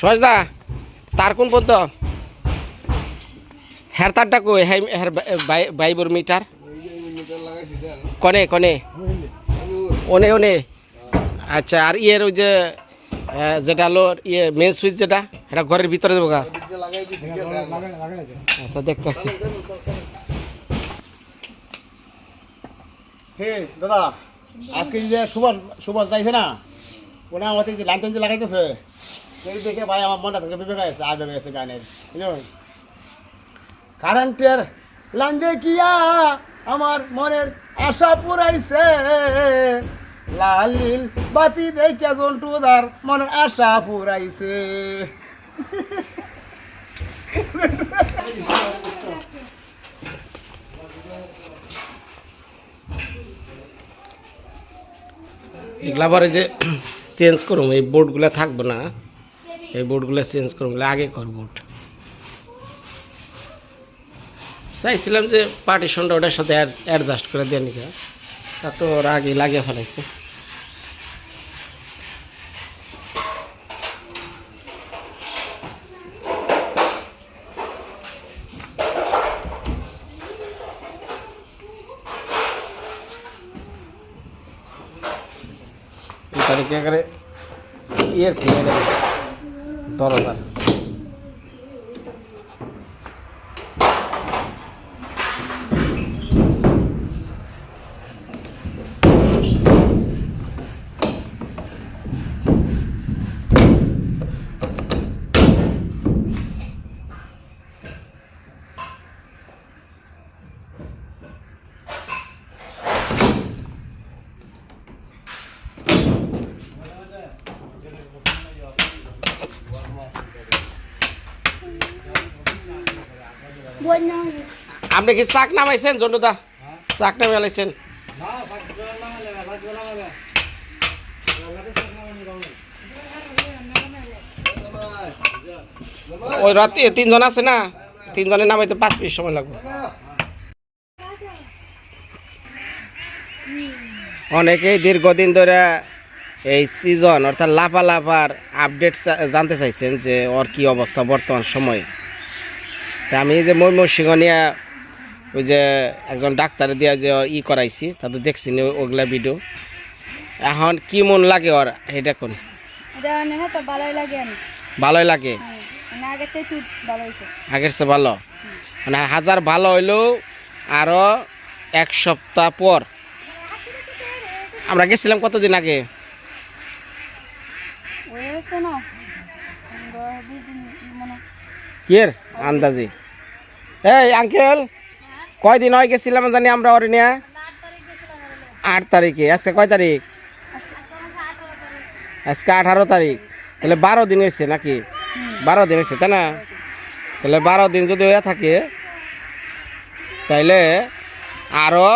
সুভাষ দা তার কোন পর্যন্ত হ্যার তারটা কই? হ্যাঁ বাইবর মিটার। কনে কনে? ওনে ওনে। আচ্ছা আর ইয়ের ওই যে যেটা হলো ইয়ে মেন সুইচ যেটা এটা ঘরের ভিতরে দেবো গা। আচ্ছা দেখতেছি। হে, দাদা, আজকে যে সুভাষ সুভাষ যাইছে না ওনা আমাদের যে লাইন লাগাইতেছে দেখে ভাই আমার মনটা থেকে বেবে গেছে গানের। কারেন্টের লাইন আমার মনের আশা পুরাইছে। লালিল বাতি দেখিয়া জন্টুদার মনের আশা পুরাইছে। এগুলা পরে যে চেঞ্জ করুম, এই বোর্ডগুলো থাকব না। এই বোর্ডগুলো চেঞ্জ করব আগে কর বোর্ড চাইছিলাম যে পার্টিশনটা ওটার সাথে অ্যাডজাস্ট করে দেন তা তো ওরা আগে লাগিয়ে ফেলাইছে এই তারিখে একেবারে ইয়ের খুলে গেছে দরজার আপনি কি চাক নামাইছেন জন্টুদা চাক নামে লাইছেন ওই রাতে তিনজন আছে না? তিনজনে নামাইতে পাঁচ মিনিট সময় লাগবে। অনেকেই দীর্ঘদিন ধরে এই সিজন অর্থাৎ লাফা লাফার আপডেট জানতে চাইছেন যে ওর কি অবস্থা বর্তমান সময়ে। তা আমি যে ময়মনসিংহ নিয়ে ওই যে একজন ডাক্তার দিয়ে যে ওর ই করাইছি তা তো দেখছি নি ওগুলা ভিডিও এখন কি মন লাগে ওর এটা কোন ভালোই লাগে ভালোই লাগে? মানে আগের চেয়ে ভালো মানে হাজার ভালো হইলেও আরও এক সপ্তাহ পর। আমরা গেছিলাম কতদিন আগে? কিয়ের আন্দাজি? এই আঙ্কেল! কয়দিন হয় গেছিলাম জানি আমরা ওর নিয়ে? আট তারিখে। আজকে কয় তারিখ? আজকে আঠারো তারিখ। তাহলে বারো দিন হয়েছে নাকি? বারো দিন হয়েছে, তাই না? তাহলে বারো দিন যদি হয়ে থাকে, তাইলে আরও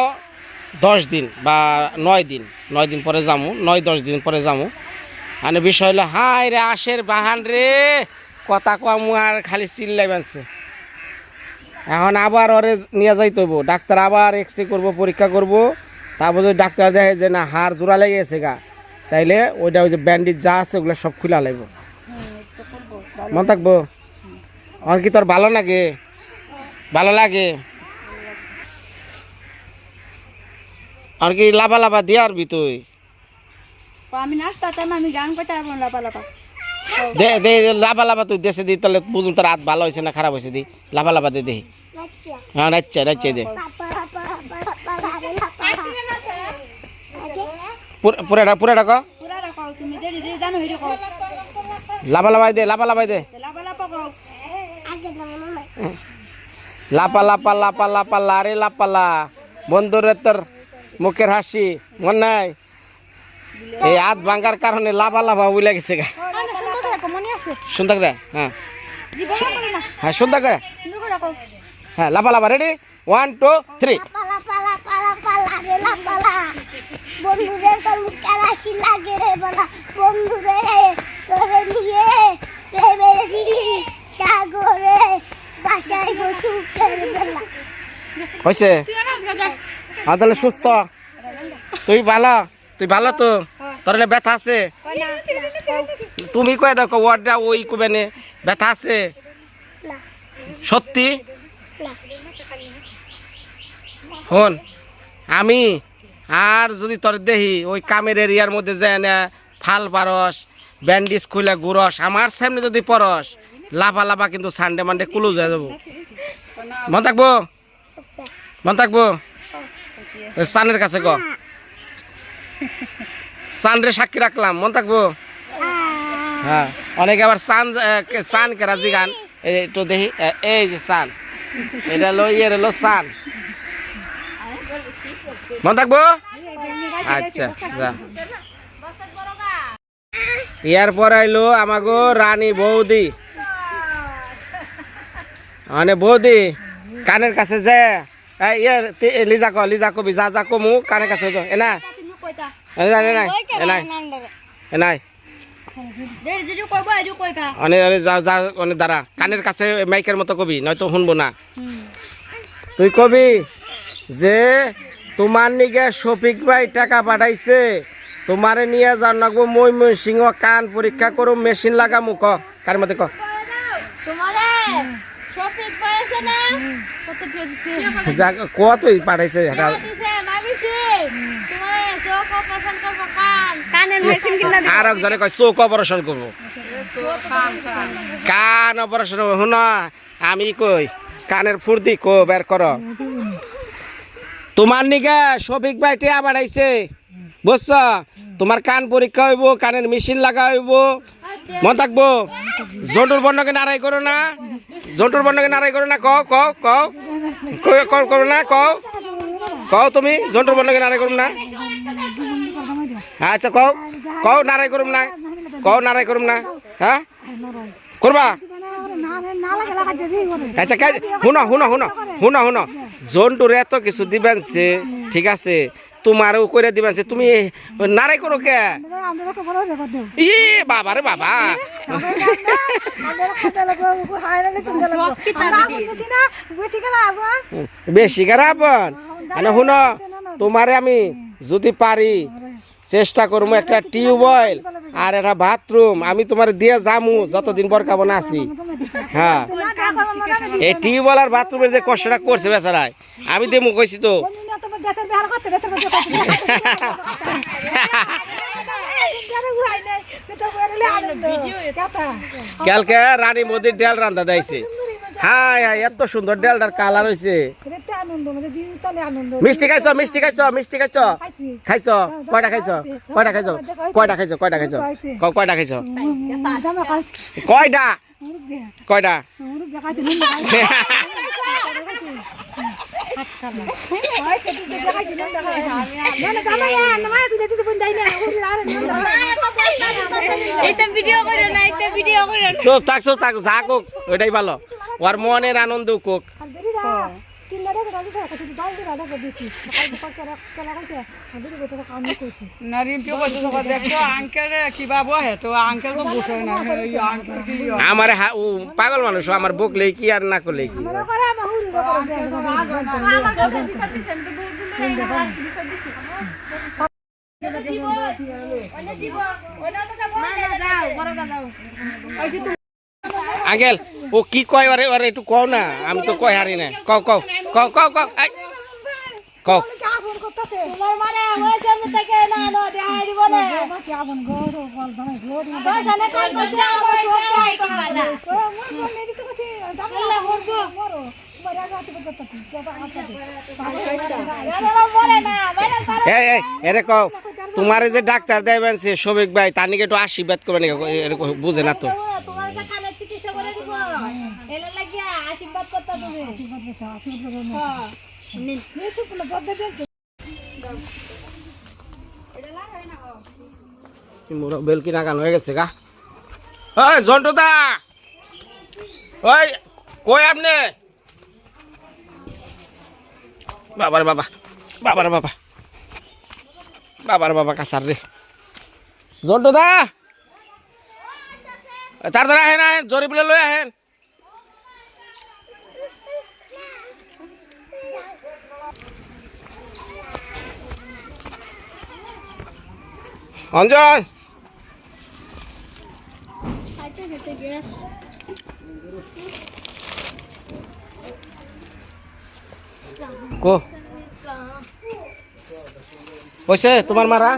দশ দিন বা নয় দিন। নয় দিন পরে যামু, নয়, দশ দিন পরে যামু। মানে বিষয় হলো হাই রে আশের বাহান রে, কথা কম আর খালি চিল্লাই বানছে এখন আবার ওরে নিয়ে যাইতে হইব। ডাক্তার আবার এক্স রে করব পরীক্ষা করব। তারপর যদি ডাক্তার দেখে যে না হাড় জোড়া লেগে গেছে গা তাইলে ওইটা ওই যে ব্যান্ডেজ যা আছে ওগুলো সব খুলা লাগব মন থাকব? আমার কি তোর ভালো লাগে ভালো লাগে? আর কি লাভা লাভা দিয়ে আরবি তুই? আমি আমি গান লাপা লাপা দে দে লাভা লাভা তুই দেশে দি তাহলে বুঝুন তোর হাত ভালো হয়েছে না খারাপ হয়েছে দি। লাভা লাভা দে দে। হ্যাঁ নাচছে নাচছে দে। পুরা- পুরাটা পুরাটা ক পুরা রাখো তুমি দেরি দেরি জানো হইরে কও। লাভা লাভাই দে লাভা লাভাই দে। লাপা লাপা লাপা লাপা লাপা লাপা লা রে লাপালা বন্ধুরে তোর মুখের হাসি মন নাই? এই হাত ভাঙ্গার কারণে লাভা লাভা উইলে গেছে গা। মনে আছে? হ্যাঁ। হ্যাঁ সুন্দর হ্যাঁ লাভা লাভা রেডি ওয়ান টু থ্রি পালা পালা পালা পালা রে লা পালা বন্ধুরে তোর মুখে লাগে রে বলা বন্ধুরে তোরে নিয়ে প্রেমেরি সাগরে হয়েছে হ্যাঁ তাহলে সুস্থ। তুই ভালো? তুই ভালো তো? তোর ব্যথা আছে? তুমি কয়ে দেখো, ওয়ার্ডটা ওই কুবেনে ব্যথা আছে? সত্যি? হন, আমি আর যদি তোর দেহি ওই কামের এরিয়ার মধ্যে যায় না, ফাল পারস, ব্যান্ডিজ খুলে গুরস আমার সামনে যদি পরস লাভা লাভা কিন্তু সানডে মানডে কুলু হয়ে যাব। মন থাকব? মন থাকব? সানের কাছে গ সানরে সাক্ষী রাখলাম, মন থাকব? হ্যাঁ অনেকে আবার সান সান কেরাজি গান। একটু দেখি এই যে সান, এটা হলো ইয়ে হলো সান। মন থাকব? আচ্ছা যা। ইয়ার পর আইলো আমাগো রানী বৌদি। মানে বৌদি কানের কাছে যে ইয়ে এ, লিজা ক লিজা কবি যা যা কমু কানের কাছে যা। এ না তুমি কইতা নাই এ নাই এ নাই। এ নাই। দেড় যেটু কইব এটু কইতা অনেক অনেক যা যা অনেক দ্বারা কানের কাছে মাইকের মতো কবি নয়তো শুনব না। তুই কবি যে তোমার নিগে শফিক ভাই টাকা পাঠাইছে তোমারে নিয়ে যান লাগবো মই মই সিংহ কান পরীক্ষা করো মেশিন লাগামু ক কার মধ্যে ক? পাঠাইছে এটা? দিছে মামিছি তোমারে চোখ অপারেশন করব কান। কানের মেশিন আর একজনে কয় চোখ অপারেশন করব। কান অপারেশন শুন আমি কই কানের ফুর্দি কো বের কর। তোমার নিকে শফিক ভাই টিয়া বাড়াইছে বুঝছ তোমার কান পরীক্ষা হইব কানের মেশিন লাগা হইব মন থাকব জন্টুর বর্ণকে নারাই করো না জন্টুর বর্ণকে নারাই করো না কও কও কও করো না কও কও তুমি জন্টুর বর্ণকে নারাই করো না আচ্ছা কও কও নারাই করুম না কও নারাই করুম না হ্যাঁ করবা আচ্ছা শুনো শুনো শুনো শুনো শুনো জন্তুর এত কিছু দিবেনছে ঠিক আছে, তোমারও করে দিবেন তুমি নারাই করো কে? ই, বাবা রে বাবা। বেশি খারাপ মানে শুনো, তোমারে আমি যদি পারি, চেষ্টা করব একটা টিউবওয়েল আর একটা বাথরুম। আমি তোমার দিয়ে যামু, যতদিন বরকাবো না আছি। হ্যাঁ। এই টিউবওয়েল আর বাথরুমের যে কষ্টটা করছে বেচারায়? আমি দেমু কইছি তো। কালকে রানী মোদির ডেল রান্দা দিয়েছে। হাই হাই এত সুন্দর ডেলটার কালার হয়েছে আনন্দ মানে দিন তালে আনন্দ। মিষ্টি খাইছ মিষ্টি খাইছ মিষ্টি খাইছ। খাইছ। কয়টা খাইছ? কয়টা খাইছ? কয়টা খাইছ? কয়টা খাইছ? ক- কয়টা খাইছি। কয়টা? কয়টা? চুপ থাক থাক যা কোক ওইটাই ভালো। ওর মনের আনন্দ কোক আমার পাগল মানুষ আমার বকলে কি আর না করলে কি মনে আঙ্কেল ও কি কয়? ওরে ওরে একটু কও না। আমি তো কয় হারি না। কও কও কও কও কও কও। এরা কও। তোমারে যে ডাক্তার দেবেন সে শফিক ভাই তার নিকে একটু আশীর্বাদ করবেন এরকম বুঝে না তো তোমার যে কানে চিকিৎসা করে দিব এলে লাগিয়া আশীর্বাদ করতে তুমি হ্যাঁ নে চুপ না বদ দে মোর বেলকি নাগান হয়ে গেছে গা। ওই জন্টু দা ওই, কই আপনি? বাবার বাবা বাবার বাবা। বাবার বাবা কাসার রে। জন্টু দা তাড়াতাড়ি আহেন আহেন জরি বলে লই আহেন। অঞ্জন খেতে খেতে গ্যাস কো হয়েছে তোমার মারা?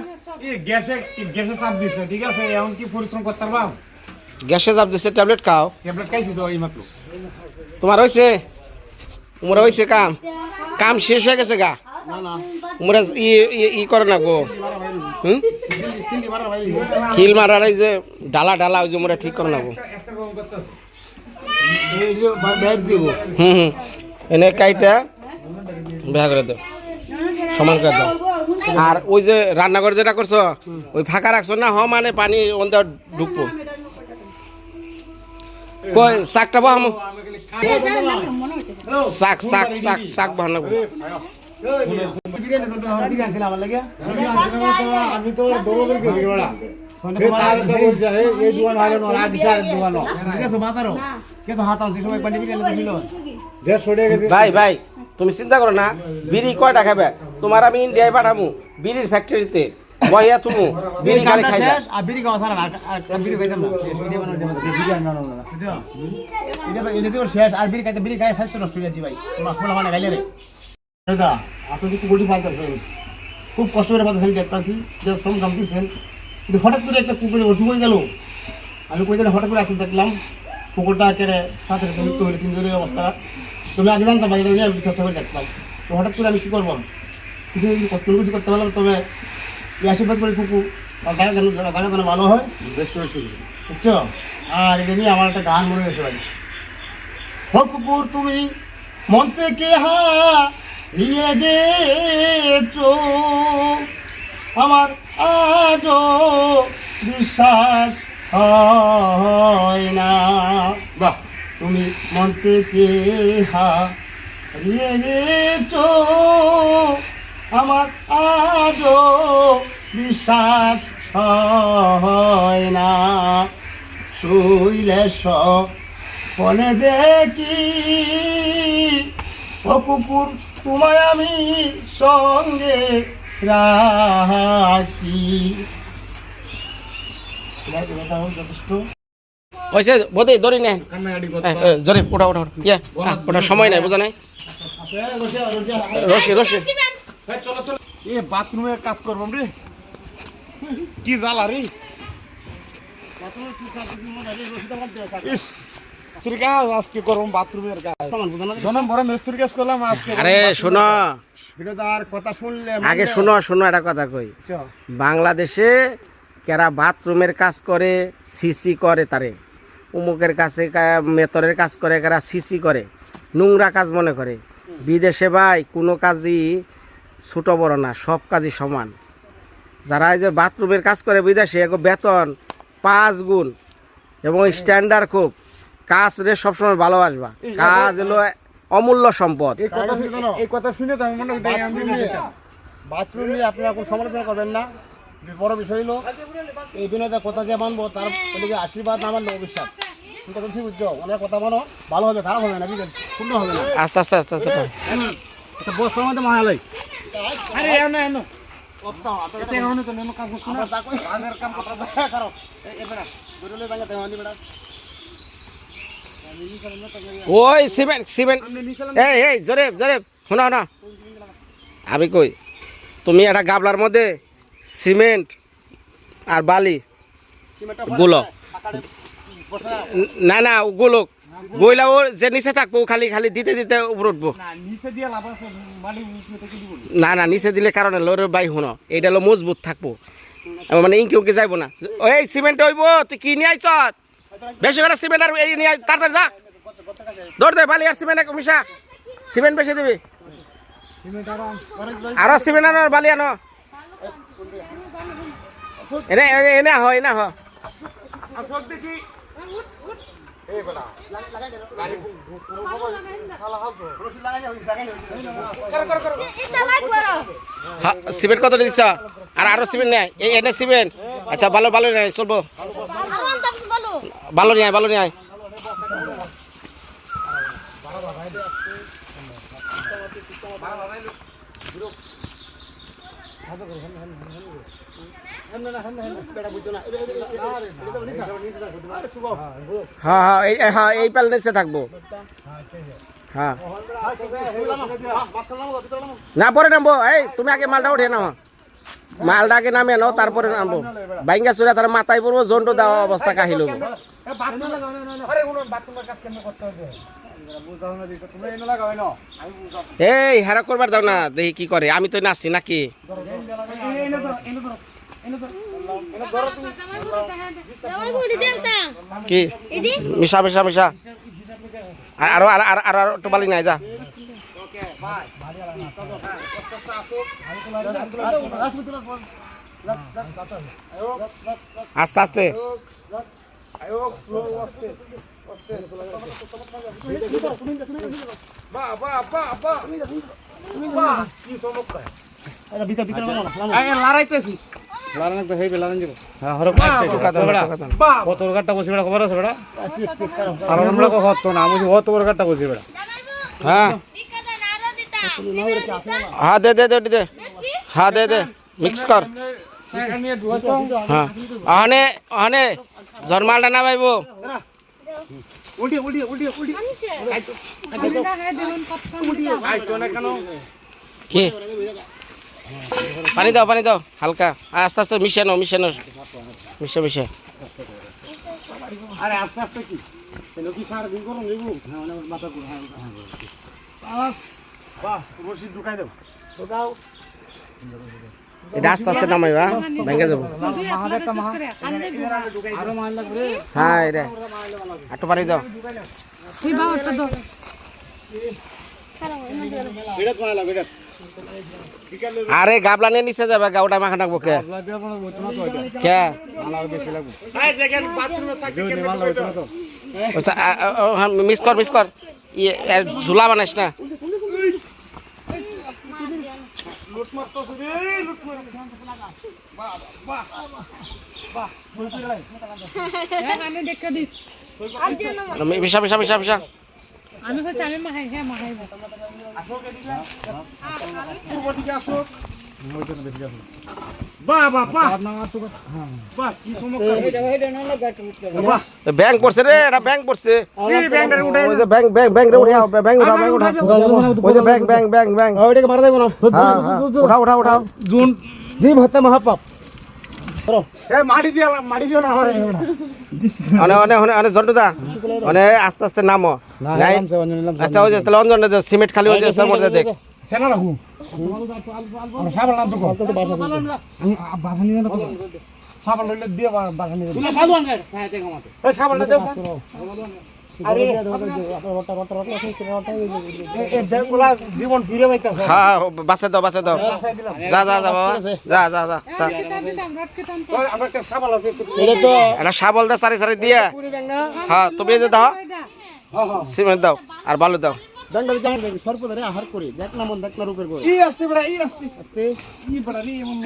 গ্যাসে গ্যাসে চাপ দিচ্ছে ঠিক আছে? এখন কি পরিশ্রম করতে পারবা? গ্যাসে চাপ দিছে ট্যাবলেট খাও। ট্যাবলেট খাইছি তো এই মাত্র? তোমার হয়েছে উমরা হয়েছে কাম? কাম শেষ হয়ে গেছে গা? না না। উমরা ই ই- ই করে না গো। হুম? খিল মারার এই যে ডালা ডালা ওই যে উমরা ঠিক করে না গো এই যে ব্যাগ দিব হুম হুম। এনে কাইটা বেহা করে দাও সমান করে দাও আর ওই যে রান্নাঘর যেটা করছ, ওই ফাঁকা রাখছো না, হ মানে পানি ওন্দা ঢুকবো। কই, শাকটা বাহ শাক শাক শাক শাক বানাবো বিরিয়ানি তো আমার বিরিয়ানি ছিল আমার লাগে। আমি তো দৌড় দৌড় বড়া। এই দোকান হলো না আর বিচার দোকান ঠিক আছে বাতারো কে তো হাতাম যে সময় পানি বিরিয়ানি ছিল? দেড়শো টাকা ভাই ভাই তুমি চিন্তা করো না বিড়ি কয়টা খাবে? তোমার আমি ইন্ডিয়ায় পাঠাবো বিড়ির ফ্যাক্টরিতে বইয়া তুমি বিড়ি খালি খাইবে। আর বিড়ি খাওয়া ছাড়া আর আর বিড়ি খাইতাম না। এটা বানানো এটা বিরিয়ানি বানানো না এটা এটা এটা শেষ আর বিড়ি খাইতে বিড়ি খাই স্বাস্থ্য নষ্ট হয়ে যাচ্ছে ভাই। তোমার খোলা মানে খাইলে রে। দাদা আপনি যে কুকুরটি পালতেছেন খুব কষ্ট করে পালতেছেন দেখতেছি যে শ্রম কাম দিচ্ছেন কিন্তু হঠাৎ করে একটা কুকুর অসুখ হয়ে গেল। আমি কই হঠাৎ করে আসি দেখলাম কুকুরটা একেবারে সাথে সাথে মৃত্যু হলে তিন দিনের অবস্থা। তুমি আগে জানতাম এটা নিয়ে আমি চর্চা করে দেখতাম। তো হঠাৎ করে আমি কী করব? কিছু কোনো কিছু করতে পারলাম তবে এই আশীর্বাদ করে কুকুর জায়গা কেন জায়গা কেন ভালো হয়। বুঝছ? আর এটা নিয়ে আমার একটা গান মনে হয়েছে ভাই। হো কুকুর তুমি মন থেকে হা? নিয়ে গেছো। আমার আজও বিশ্বাস হয় না। বাহ! তুমি মন থেকে হা নিয়ে গেছো? আমার আজও বিশ্বাস হয় না। শুইলে সপনে দেখি ও কুকুর তোমায় আমি সঙ্গে রাখি। যথেষ্ট? হয়েছে বোধে ধরি নেন জোরে ওটা ওটা। ইয়ে ওটা সময় নাই বোঝা নাই? রসি রসি। এ বাথরুমে কাজ করবাম রে। কি জ্বালা রে। ইস মিস্ত্রি কাজ আজকে করব বাথরুমের কাজ। বড় মিস্ত্রি কাজ করলাম আজকে আরে শোনো। কথা শুনলে আগে শোনো শোনো একটা কথা কই। বাংলাদেশে কেরা বাথরুমের কাজ করে সিসি করে তারে। উমুকের কাছে মেতরের কাজ করে কারা সিসি করে। নোংরা কাজ মনে করে। বিদেশে ভাই কোনো কাজই ছোটো বড় না সব কাজই সমান। যারা এই যে বাথরুমের কাজ করে বিদেশে বেতন পাঁচ গুণ এবং স্ট্যান্ডার্ড খুব। কাজ রে সবসময় ভালোবাসবা। কাজ হলো অমূল্য সম্পদ। এই কথা শুনে এই কথা শুনে তো আমি মনে করি বাথরুম নিয়ে আপনারা কোনো সমালোচনা করবেন না। বড় বিষয় হলো এই বিনোদের কথা যে মানবো তার ওদিকে আশীর্বাদ না মানলে অভিশাপ। তুমি কথা ঠিক বুঝছ ওনার কথা মানো ভালো হবে খারাপ হবে না বুঝলেন শূন্য হবে না। আস্তে আস্তে আস্তে আস্তে এটা বস্তার মধ্যে মহালয়। আরে এনো এনো করছ না কাজের কাম আপনারা করো। এবারে দেওয়া বেটা ওই সিমেন্ট সিমেন্ট। এই এই জরেব জরেব শোনো না আমি কই? তুমি একটা গাবলার মধ্যে সিমেন্ট আর বালি। গুলো না না গুলো গইলা ওর যে নিচে থাকব খালি খালি দিতে দিতে উপর উঠবো। না না নিচে দিলে কারণে লোরের বাই শুনো। এইটা হলো মজবুত থাকব। মানে ইঙ্কি উঙ্কি যাইবো না। এই সিমেন্ট হইব তুই কি নিয়ে আইছ? বেশি করে সিমেন্ট আর এই নিয়ে তাড়াতাড়ি যা। দৌড় দে, বালি আর সিমেন্ট মিশা। সিমেন্ট বেশি দিবি। আরও সিমেন্ট আনো, বালি আনো। এনে, এনে- আহ, এনে হা- সিমেন্ট কত দিচ্ছ? আর আরও সিমেন্ট নেয় এই, এনে সিমেন্ট। আচ্ছা ভালো ভালো নেয় চলবো। ভালো নিয়ে ভালো নিয়ে হ্যাঁ হ্যাঁ হ্যাঁ এই পাল নিচে থাকব। হ্যাঁ। না, পরে নামবো। এই, তুমি আগে মালটা উঠে নাও। মালটা আগে নামিয়ে নাও, তারপরে নামবো। বাইঙ্গা চুরা তার মাথায় পড়ব জন্টু দেওয়া অবস্থা কাহিল এই হেরা করবার দাও না দেখি কি করে। আমি তো নাচছি নাকি? কি? মিশা মিশা মিশা। আর আরও আর আর আর একটু বালি নাই যা। আস্তে আস্তে। লড়াইতেছি। লড়াই তো হেই বেলা যাব হ্যাঁ হরক চুকা দাও চুকা দাও কত বড় কাটটা বসে বেড়া খবর আছে বেড়া? আর আমরা কো হতো না আমি কত বড় বসে বেড়া। হ্যাঁ। হ্যাঁ দে দে দে দে। হ্যাঁ দে দে। মিক্স কর। হ্যাঁ আনে আনে। জন্মালটা না পাইব উল্টি উল্টি উল্টি উল্টি। কি? পানি দাও পানি দাও হালকা। আস্তে আস্তে মিশে নাও মিশে মিশে। মিশে আরে আস্তে আস্তে কি? এলো সার দিন করুন দেবু হ্যাঁ মাথা পুরো হ্যাঁ বাস। বাহ রশি ঢুকাই দাও ঢুকাও। এটা আস্তে আস্তে নামাইবা ভেঙে যাব। হ্যাঁ এটা একটু পানি দাও। আরে, গাবলা নিয়ে নিচে যাবে গাউটা মাখা নাকবো কে? কে? তো মিস কর মিস কর। ইয়ে ঝুলা বানাইস না। লুট মার রে লুট মার বাহ বাহ বাহ শুরু করে লাই আমি দেখে দিস বিশা বিশা বিশা বিশা আমি হচ্ছে আমি মাহাই হ্যাঁ মাহাই আসো কে দিলা আসো বাহ বাহ আসো ব্যাংক পড়ছে রে এটা ব্যাংক পড়ছে। ওই ব্যাংক ব্যাংক ব্যাংক রে উঠাও ব্যাংক উঠাও ব্যাংক উঠাও। ওই যে ব্যাংক ব্যাংক ব্যাংক ব্যাংক। ওইটাকে মারা দেবো না হ্যাঁ। হ্যাঁ উঠাও উঠাও উঠাও। জুন। মহাপাপ অনে আস্তে আস্তে নামো। আচ্ছা ওই যে তাহলে অঞ্জন সিমেন্ট খালি ওই যে দেখ সেনা রাখু সাবাল নাম তো বাসা আমি বাসা নিয়ে না সাবাল লইলে দিয়ে বাসা নিয়ে তুমি ভালো আনগে সাইতে কমাতে ওই সাবালটা দেও আরে এই ব্যাংকগুলা জীবন ফিরে পাইতাছে। হ্যাঁ বাসে দাও বাসে দাও। যা যা যা বাবা। যা যা যা যা। আমরা একটা সাবাল আছে এটা তো এটা শাবল দে সারি সারি দিয়ে। হ্যাঁ তুমি যে দাও। সিমেন্ট দাও আর বালু দাও। দণ্ডে জান সর্বদারে আহার করি। দেখ না মন দেখ না রূপের করে ই আস্তে বড়া ই আস্তে। আস্তে? ই বড়া রে এমন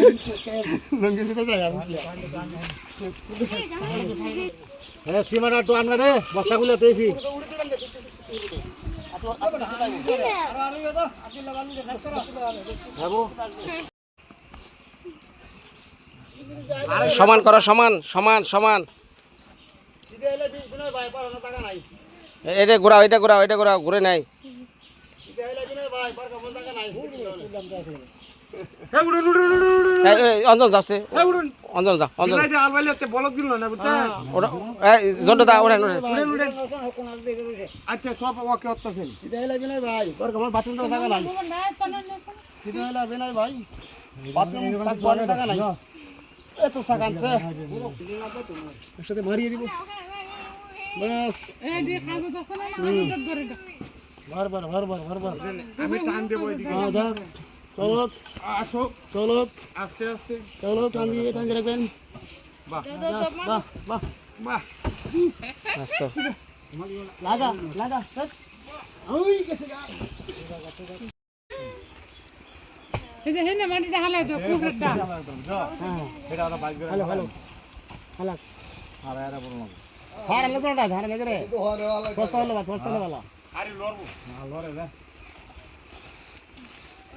লঙ্গি দিতে যায় আর হ্যাঁ সীমানা তো রে বস্তাগুলো সমান করো সমান সমান সমান। এটা ঘোরাও এটা ঘোরাও এটা ঘোরাও ঘুরে নাই এই, এই, অঞ্জন যাচ্ছে অঞ্জন যাও অঞ্জন জন্টু দা ওঠেন আচ্ছা সব ওকে হত্যাছেন এটা লাগবে না ভাই বাথরুমটা টাকা নাই ভাই বাথরুম টাকা নাই এত সাকানছে একসাথে মারিয়ে দিব বাস বারবার বারবার বারবার আমি টান দেবো এদিকে চলো আসো। চলো আস্তে আস্তে। চলো টান দিয়ে টান দিয়ে রাখবেন বাহ বাহ বাহ। বাহ। আস্তে। লাগা লাগা ওই গেছে গা। এই যে হেনে মাটিটা হালাই তো পুকুরটা হ্যালো হ্যালো হ্যালো হার লাগো না ধার লাগে রে কষ্ট হলো কষ্ট হলো বালা। আরে লড়বো। লড়ে দে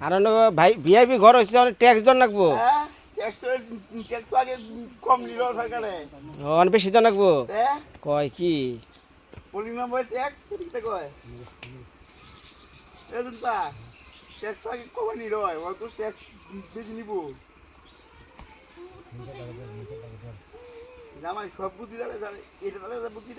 আর অন্য ভাই ভিআইপি ঘর হয়েছে অনেক ট্যাক্স দন রাখব হ্যাঁ ট্যাক্স ট্যাক্স আগে কম নিল সরকারে। অনেক বেশি দন রাখব হ্যাঁ? কয় কি? ট্যাক্স কয়? ট্যাক্স আগে কমাই নিল অন্তর ট্যাক্স বেশি নিব। জামাই সব বুদ্ধি দাঁড়ে এটা দাঁড়ে বুদ্ধি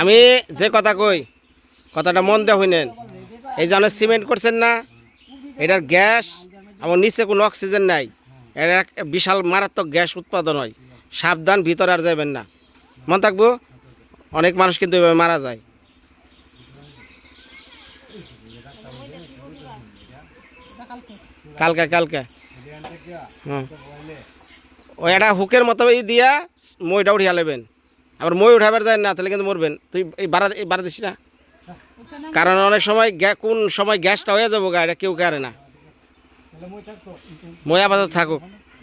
আমি যে কথা কই, কথাটা মন দেওয়া হইনেন এই যে সিমেন্ট করছেন না, এটার গ্যাস, আমার নিচে কোনো অক্সিজেন নাই। এটা বিশাল মারাত্মক গ্যাস উৎপাদন হয়। সাবধান, ভিতরে আর যাবেন না। মন থাকব, অনেক মানুষ কিন্তু এভাবে মারা যায়। কালকে কালকে। হুম। ওই একটা হুকের মতো দিয়া মইটা উঠিয়া নেবেন। আবার মই উঠাবার যায় না, তাহলে কিন্তু মরবেন। তুই এই বাড়া এই বাড়া দিস না? কারণ অনেক সময় কোন সময় গ্যাসটা হয়ে যাব গা, এটা কেউ কারে না। মই আপাতত থাকুক।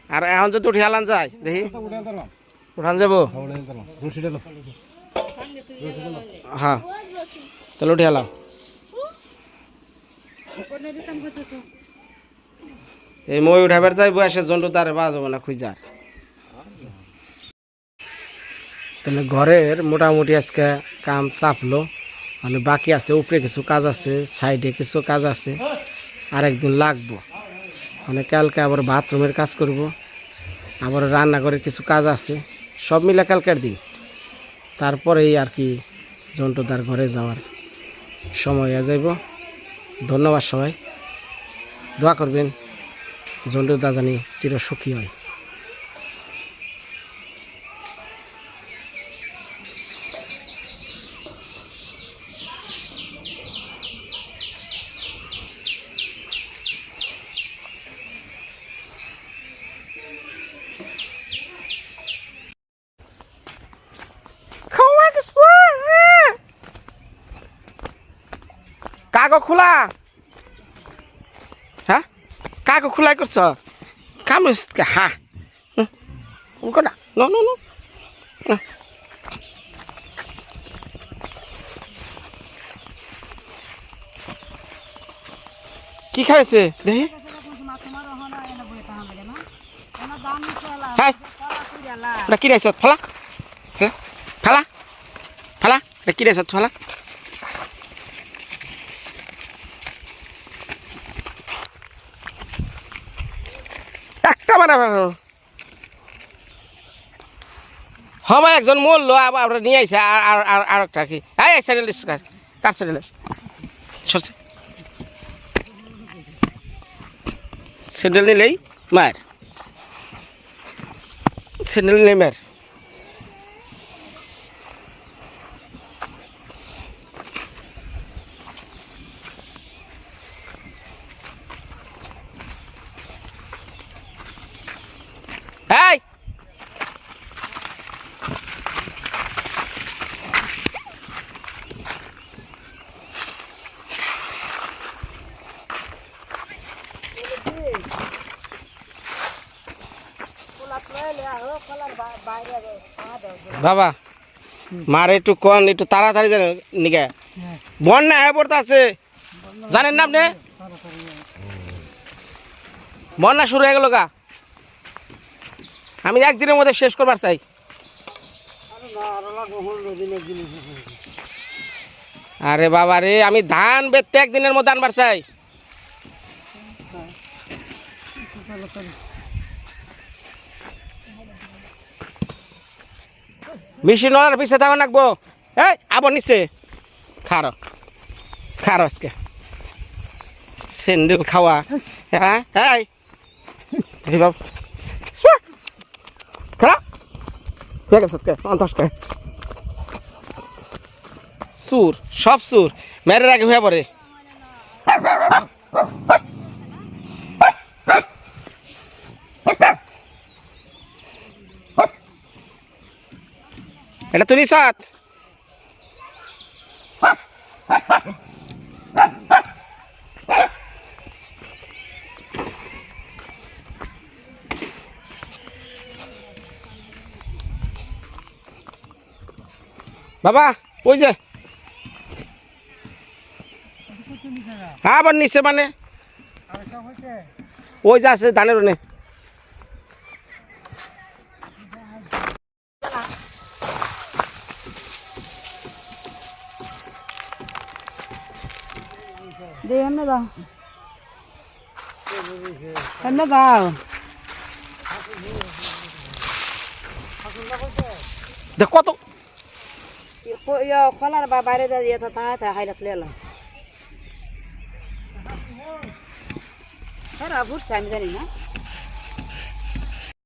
আর এখন যদি উঠে আলান যায়, দেখি। উঠান যাব? হ্যাঁ। তাহলে উঠে আলাম এই মই উঠাবার যাই বয়সে জন্তু তার বাজাবো না খুঁজার। তাহলে ঘরের মোটামুটি আজকে কাম চাপলো। মানে বাকি আছে, উপরে কিছু কাজ আছে, সাইডে কিছু কাজ আছে আর একদিন লাগবো। মানে কালকে আবার বাথরুমের কাজ করব, আবার রান্নাঘরের কিছু কাজ আছে, সব মিলে কালকের দিন। তারপরেই আর কি জন্টুদার ঘরে যাওয়ার সময় যাইব। ধন্যবাদ সবাই। দোয়া করবেন জন্টুদা জানি চির সুখী হয় কাগো খোলা হ্যাঁ কাগো খোলাই করছ? কাম হা। না নো নো নো। কি খাইছে? দেখি। কি রাইছত ফালা। ফালা। ফালা। ফালা। কি রাইছত ফালা। একটা বানাবে হবা একজন মরলো, আবার আমরা নিয়ে আইসে আর আর একটা কি? এই স্যান্ডেল কার? কার স্যান্ডেল সরছে। স্যান্ডেল নিলেই মার স্যান্ডেল নিলেই মার এই বাবা, মার একটু কন, একটু তাড়াতাড়ি জানে নিকে বন্যা হয়ে পড়তে আছে জানেন না আপনি? বন্যা শুরু হয়ে গেল গা। আমি একদিনের মধ্যে শেষ করবার চাই। আরে বাবা রে, আমি ধান বেচতে একদিনের মধ্যে আনবার চাই। মেশিন ওনার পিছে থাকা নাকবো এই আবার নিচে। খারো খারো আজকে। স্যান্ডেল খাওয়া। হ্যাঁ কে সুর। সব সুর। মেরে আগে হয়ে পড়ে। এটা তুই সাত। বাবা, ওই যে। হ্যাঁ আবার নিচে মানে। ওই যে আছে, ধানের ওনে এমনি দাও এমনি দেখ কত খোলার বা বাইরে যা থা থা হাইলাত লেলা সারা ঘুরছে আমি জানি না